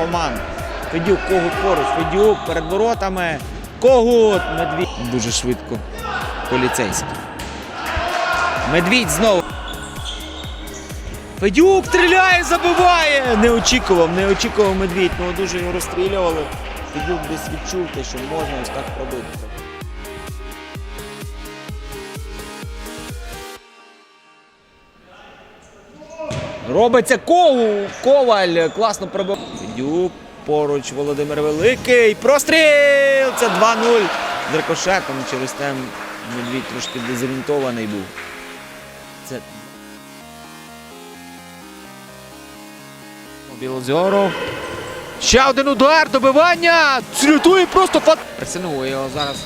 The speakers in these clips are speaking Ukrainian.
команд. Федюк, Когут поруч, Федюк перед воротами. Когут, Медвідь. Дуже швидко. Поліцейський. Медвідь знову. Федюк стріляє, забиває! Не очікував, не очікував Медвідь. Ну дуже його розстрілювали. Федюк десь відчув те, що можна ось так пробити. Робиться Кову. Коваль класно пробив. Федюк поруч Володимир Великий. Простріл! Це 2-0 з рикошетом. Через те Медвідь трошки дезорієнтований був. Це Білозоров. Ще один удар, добивання! Цілютує просто фат. Пресинує його зараз.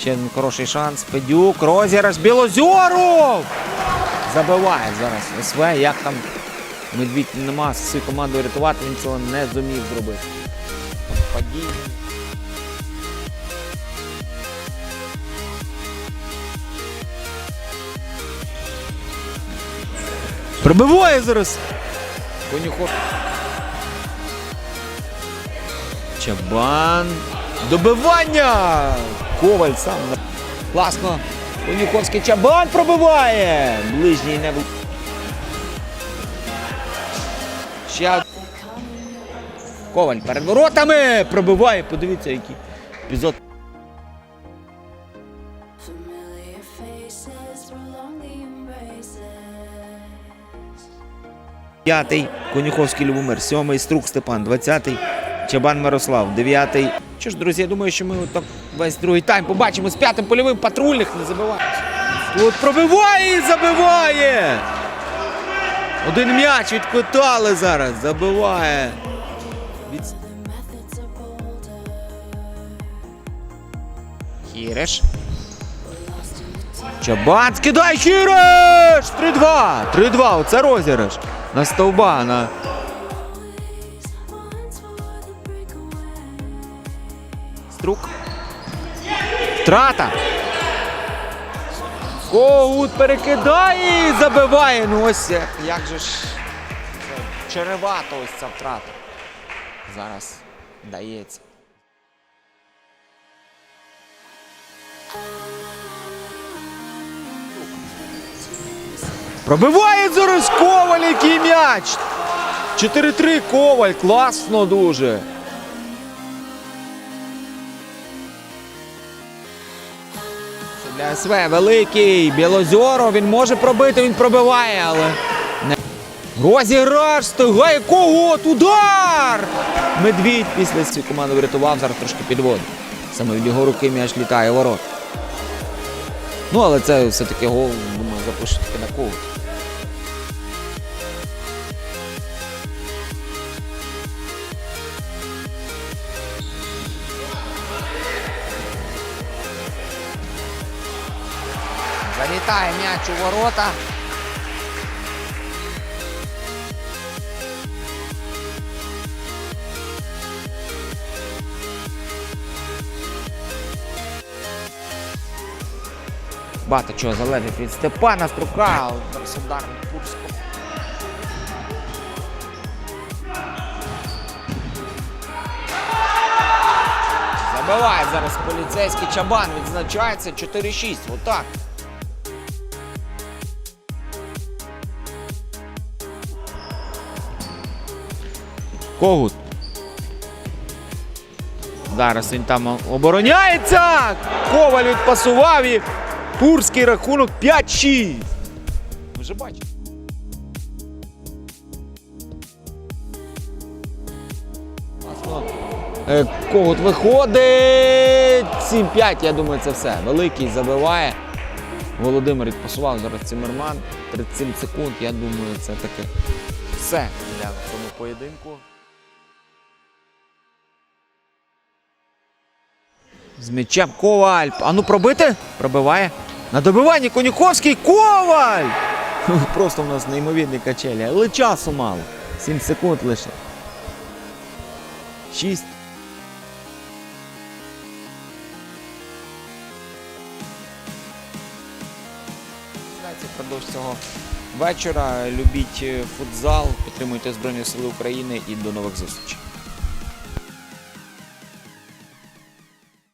Ще один хороший шанс. Педюк, розіграш, Білозоров! Забиває зараз СВ. Як там Медвідь нема свою команду рятувати, він цього не зумів зробити. Падіння. Пробиває зараз. Конюхов. Чабан. Добивання! Коваль сам. Класно. Конюховський чабан пробиває. Ближній не був. Ще. Коваль перед воротами пробиває. Подивіться, який епізод. П'ятий Конюховський Любомир, сьомий Струк Степан, двадцятий Чабан Мирослав, дев'ятий. Що ж, друзі, я думаю, що ми так весь другий тайм побачимо з п'ятим польовим патрульних не забивають. Тут пробиває і забиває. Один м'яч відкотали зараз. Забиває. Від... Хіреш. Чабан скидає Хіреш! 3-2! 3-2, оце розіграш. На стовба, на Струк. Втрата. Когут перекидає і забиває. Ну ось як, як же ж черевато ось ця втрата. Зараз дається. Пробиває зараз Коваль, який м'яч. 4-3 Коваль. Класно дуже. Для СВ великий Білозьоро. він може пробити, він пробиває, але. Розіграш, стигає кого? удар! Медвідь після цієї команди врятував, зараз трошки підводить. Саме від його руки м'яч літає ворот. Ну, але це все-таки гол, думаю, запишуть на когут. Залітає м'яч у ворота. Багато чого залежить від Степана Струка, зараз удар Пурського. Забиває зараз поліцейський чабан, відзначається 4-6. Отак. Когут. Зараз він там обороняється. Коваль відпасував і Турський рахунок 5-6. Ви вже бачите. Когут виходить. 7-5, я думаю, це все. Великий забиває. Володимир відпасував зараз Цимерман. 37 секунд. Я думаю, це таке все для цьому поєдинку. З м'ячем Коваль. А ну пробити? Пробиває. На добиванні Конюховський Коваль! Просто в нас неймовірні качелі, але часу мало. 7 секунд лише. 6. Впродовж цього вечора. Любіть е, футзал, підтримуйте Збройні Сили України і до нових зустрічей.